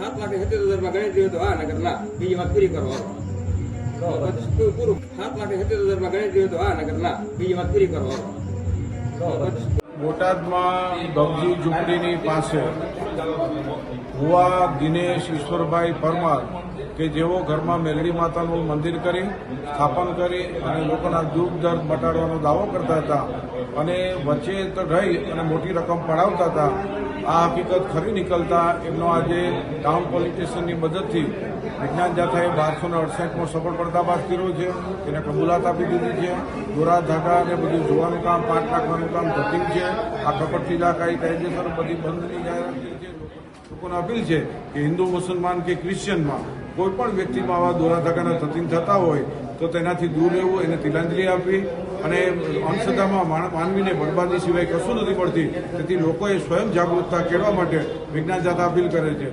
સાત લાખ સિત્તેર હજારમાં ગણતરી હોય તો હા નગર ના બીજી વાત પૂરી કરો. પૂરું સાત લાખ સિત્તેર હજારમાં ગણતરી હોય તો હા નગર ના બીજી વાત પૂરી કરો. બોટાદમાં ગમજી ઝૂંપડીની પાસે ભુવા દિનેશ ઈશ્વરભાઈ પરમાર કે જેઓ ઘરમાં મેલડી માતાનું મંદિર કરી, સ્થાપન કરી અને લોકોના દુઃખ, દર્દ મટાડવાનો દાવો કરતા હતા અને વચ્ચે તો રહી અને મોટી રકમ પડાવતા હતા આ હકીકત ખરી નીકળતા એમનો આજે ટાઉન પોલિટિશિયનની મદદથી વિજ્ઞાન જાથાએ બારસો ને અડસઠમો સફળ પર્દાફાશ કર્યો છે. તેને કબૂલાત આપી દીધી છે. દોરા ધાગા અને બધું જોવાનું કામ પાંચ નાખવાનું કામ ધતિંગ છે. આ કપટથી દાકાઈ કાયદેસર બધી બંધની જાહેરાત કરી છે લોકોને અપીલ છે કે હિન્દુ, મુસલમાન કે ક્રિશ્ચિયનમાં કોઈ પણ વ્યક્તિમાં આવા દોરા ધાગાના ધતિંગ થતા હોય તો તેનાથી દૂર રહેવું, એને તિલાંજલિ આપવી અને અંશતામાં માનવીને બરબાદી સિવાય કશું નથી પડતી. તેથી લોકોએ સ્વયં જાગૃતતા કેળવા માટે વિજ્ઞાન જાતા અપીલ કરે છે.